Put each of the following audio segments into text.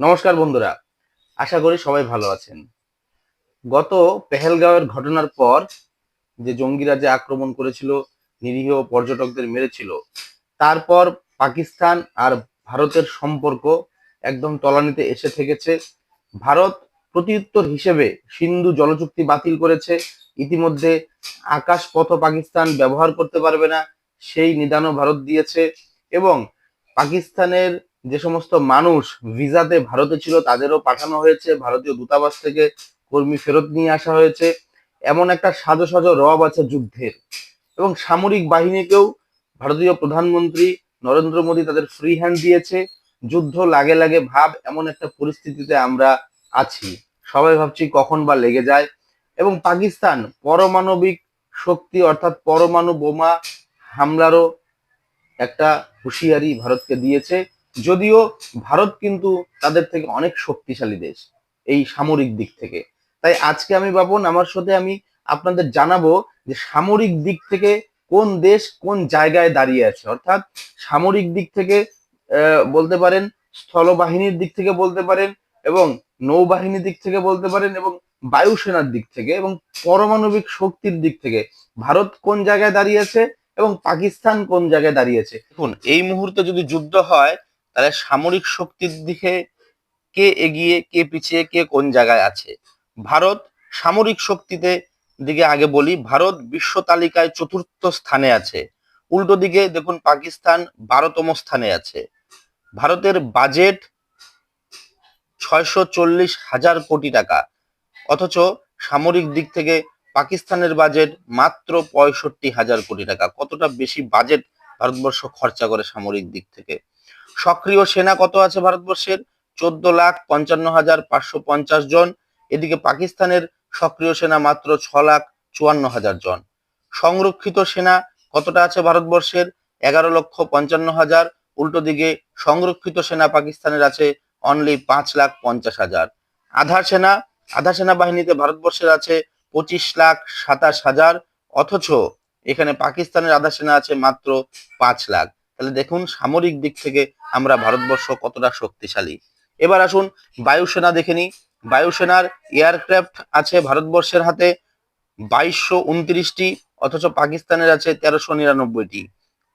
নমস্কার বন্ধুরা, আশা করি সবাই ভালো আছেন। গত পেহেলগাঁওয়ের ঘটনার পর যে জঙ্গিরা যে আক্রমণ করেছিল, নিরীহ পর্যটকদের মেরেছিল, তারপর পাকিস্তান আর ভারতের সম্পর্ক একদম তলানিতে এসে থেকেছে। ভারত প্রতিউত্তর হিসেবে সিন্ধু জলচুক্তি বাতিল করেছে, ইতিমধ্যে আকাশপথ পাকিস্তান ব্যবহার করতে পারবে না, সেই নিদানও ভারত দিয়েছে এবং পাকিস্তানের যে সমস্ত মানুষ ভিসাতে ভারতে ছিল, তাদেরও পাঠানো হয়েছে। ভারতীয় দূতাবাস থেকে কর্মী ফেরত নিয়ে আসা হয়েছে। এমন একটা সাজো সাজো রব আছে যুদ্ধের। এবং সামরিক বাহিনীকেও ভারতীয় প্রধানমন্ত্রী নরেন্দ্র মোদী তাদের ফ্রি হ্যান্ড দিয়েছে। যুদ্ধ লাগে লাগে ভাব, এমন একটা পরিস্থিতিতে আমরা আছি। সবাই ভাবছি কখন বা লেগে যায়। এবং পাকিস্তান পরমাণবিক শক্তি অর্থাৎ পরমাণু বোমা হামলারও একটা হুঁশিয়ারি ভারতকে দিয়েছে। যদিও ভারত কিন্তু তাদের থেকে অনেক শক্তিশালী দেশ, এই সামরিক দিক থেকে। তাই আজকে আমি বাবন, আমার সাথে আমি আপনাদের জানাব যে সামরিক দিক থেকে কোন দেশ কোন জায়গায় দাঁড়িয়ে আছে। অর্থাৎ সামরিক দিক থেকে বলতে পারেন, স্থলবাহিনীর দিক থেকে বলতে পারেন এবং নৌবাহিনীর দিক থেকে বলতে পারেন এবং বায়ুসেনার দিক থেকে এবং পারমাণবিক শক্তির দিক থেকে। ভারত কোন জায়গায় দাঁড়িয়েছে এবং পাকিস্তান কোন জায়গায় দাঁড়িয়েছে দেখুন, এই মুহূর্তে যদি যুদ্ধ হয় তাহলে সামরিক শক্তির দিকে কে এগিয়ে, কে পিছিয়ে, কে কোন জায়গায় আছে? ভারত সামরিক শক্তিতে দিকে আগে বলি, ভারত বিশ্ব তালিকায় চতুর্থ স্থানে আছে। উল্টো দিকে দেখুন পাকিস্তান বারোতম স্থানে আছে। ভারতের বাজেট ছয়শো চল্লিশ হাজার কোটি টাকা। অথচ সামরিক দিক থেকে পাকিস্তানের বাজেট মাত্র পঁয়ষট্টি হাজার কোটি টাকা। কতটা বেশি বাজেট ভারতবর্ষ খরচা করে সামরিক দিক থেকে? সক্রিয় সেনা কত আছে ভারতবর্ষের? চোদ্দ লাখ পঞ্চান্ন হাজার পাঁচশো পঞ্চাশ জন। এদিকে পাকিস্তানের সক্রিয় সেনা মাত্র ছ লাখ চুয়ান্ন হাজার জন। সংরক্ষিত সেনা কতটা আছে ভারতবর্ষের? এগারো লক্ষ পঞ্চান্ন হাজার। উল্টো দিকে সংরক্ষিত সেনা পাকিস্তানের আছে অনলি পাঁচ লাখ পঞ্চাশ হাজার। আধার সেনা আধা সেনা বাহিনীতে ভারতবর্ষের আছে পঁচিশ লাখ সাতাশ হাজার। অথচ এখানে পাকিস্তানের আধা সেনা আছে মাত্র পাঁচ লাখ। তাহলে দেখুন সামরিক দিক থেকে আমরা ভারতবর্ষ কতটা শক্তিশালী। এবার আসুন বায়ুসেনা দেখে নিই। বায়ুসেনার এয়ারক্রাফট আছে ভারতবর্ষের হাতে বাইশশো উনত্রিশটি, অথচ পাকিস্তানের আছে তেরোশো নিরানব্বইটি।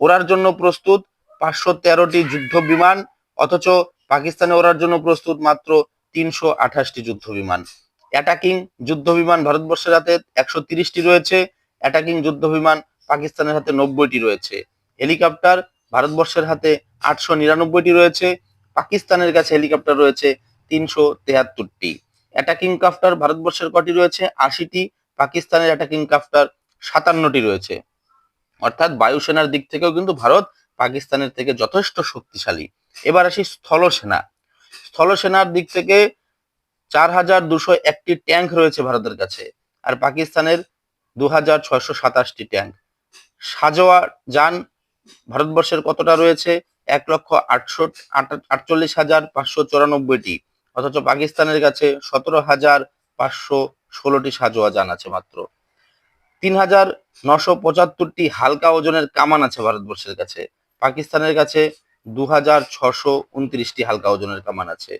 ওড়ার জন্য প্রস্তুত পাঁচশো তেরোটি যুদ্ধ বিমান, অথচ পাকিস্তানে ওড়ার জন্য প্রস্তুত মাত্র তিনশো আঠাশটি যুদ্ধ বিমান। অ্যাটাকিং যুদ্ধ বিমান ভারতবর্ষের হাতে একশো তিরিশটি রয়েছে। অ্যাটাকিং যুদ্ধ বিমান পাকিস্তানের হাতে নব্বইটি রয়েছে। হেলিকপ্টার ভারতবর্ষের হাতে আটশো নিরানব্বইটি রয়েছে, পাকিস্তানের কাছে হেলিকপ্টার রয়েছে তিনশো তেহাত্তরটি। অ্যাটাকিং কাফটার ভারতবর্ষের কটি রয়েছে? আশিটি। পাকিস্তানের অ্যাটাকিং কাফটার সাতান্নটি রয়েছে। অর্থাৎ বায়ুসেনার দিক থেকেও কিন্তু ভারত পাকিস্তানের থেকে যথেষ্ট শক্তিশালী। এবার আসি স্থলসেনা। স্থলসেনার দিক থেকে চার হাজার দুশো একটি ট্যাঙ্ক রয়েছে ভারতের কাছে, আর পাকিস্তানের দু হাজার ছয়শো সাতাশটি ট্যাঙ্ক। সাজোয়া যান ভারতবর্ষের কতটা রয়েছে? এক লক্ষ আটশো আটচল্লিশ হাজার পাঁচশো চুরানব্বইটি। অথচ পাকিস্তানের কাছে সতেরো হাজার পাঁচশো ষোলোটি সাজোয়া যান আছে মাত্র। তিন হাজার নশো পঁচাত্তরটি হালকা ওজনের কামান আছে ভারতবর্ষের কাছে। পাকিস্তানের কাছে দু হাজার ছশো উনত্রিশটি হালকা ওজনের কামান আছে।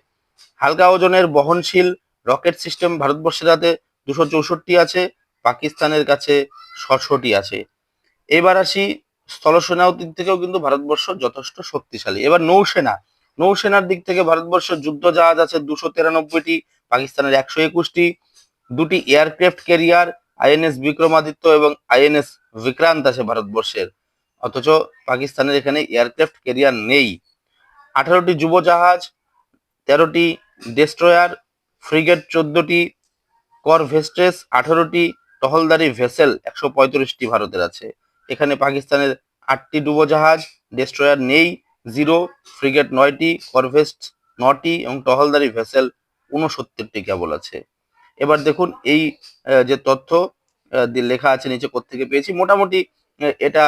হালকা ওজনের বহনশীল রকেট সিস্টেম ভারতবর্ষের হাতে দুশো চৌষট্টি আছে, পাকিস্তানের কাছে ছশোটি আছে। এবার আসি স্থলসেনাও দিক থেকেও কিন্তু ভারতবর্ষ যথেষ্ট শক্তিশালী। এবার নৌসেনা। নৌসেনার দিক থেকে ভারতবর্ষ যুদ্ধ জাহাজ আছে দুশো তিরানব্বইটি, পাকিস্তানের একশো একুশটি, দুটি এয়ারক্রাফট ক্যারিয়ার, আইএনএস বিক্রমাদিত্য এবং আইএনএস বিক্রান্ত আছে ভারতবর্ষের। অথচ পাকিস্তানের এখানে এয়ারক্রাফট ক্যারিয়ার নেই। আঠারোটি যুব জাহাজ, তেরোটি ডেস্ট্রয়ার, ফ্রিগেট চোদ্দটি, কর ভেস্টেস আঠারোটি, টহলদারি ভেসেল একশো পঁয়ত্রিশটি ভারতের আছে। এখানে পাকিস্তানের আটটি ডুবোজাহাজ ডেস্ট্রয়ার নেই জিরো ফ্রিগেট নয়টি করভেস্ট নটি এবং টহলদারি ভেসেল উনসত্তরটি কেবল আছে। এবার দেখুন এই যে তথ্য লেখা আছে নিচে কোত্থেকে পেয়েছি, মোটামুটি এটা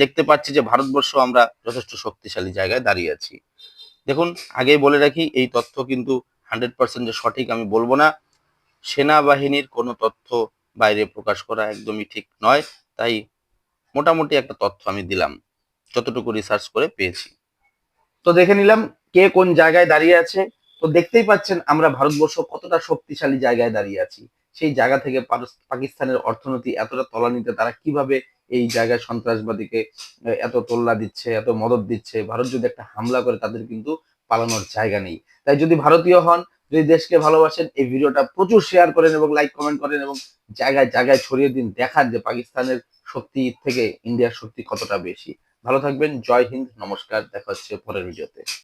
দেখতে পাচ্ছি যে ভারতবর্ষ আমরা যথেষ্ট শক্তিশালী জায়গায় দাঁড়িয়ে আছি। দেখুন, আগেই বলে রাখি, এই তথ্য কিন্তু হান্ড্রেড পার্সেন্ট যে সঠিক আমি বলব না। সেনাবাহিনীর কোনো তথ্য বাইরে প্রকাশ করা একদমই ঠিক নয়। তাই মোটামুটি একটা তথ্য আমি দিলাম, যতটুকু রিসার্চ করে পেয়েছি। তো দেখে নিলাম কে কোন জায়গায় দাঁড়িয়ে আছে। তো দেখতেই পাচ্ছেন আমরা ভারতবর্ষ কতটা শক্তিশালী জায়গায় দাঁড়িয়ে আছি। সেই জায়গা থেকে পাকিস্তানের অর্থনীতি এতটা তলানিতে, তারা কীভাবে এই জায়গায় সন্ত্রাসবাদীকে এত তোল্লা দিচ্ছে, এত মদত দিচ্ছে? ভারত যদি একটা হামলা করে, তাদের কিন্তু পালানোর জায়গা নেই। তাই যদি ভারতীয় হন, যদি দেশকে ভালোবাসেন, এই ভিডিওটা প্রচুর শেয়ার করেন এবং লাইক কমেন্ট করেন এবং জায়গায় জায়গায় ছড়িয়ে দিন, দেখান যে পাকিস্তানের শক্তি থেকে ইন্ডিয়ার শক্তি কতটা বেশি। ভালো থাকবেন, জয় হিন্দ, নমস্কার, দেখা হচ্ছে পরের ভিডিওতে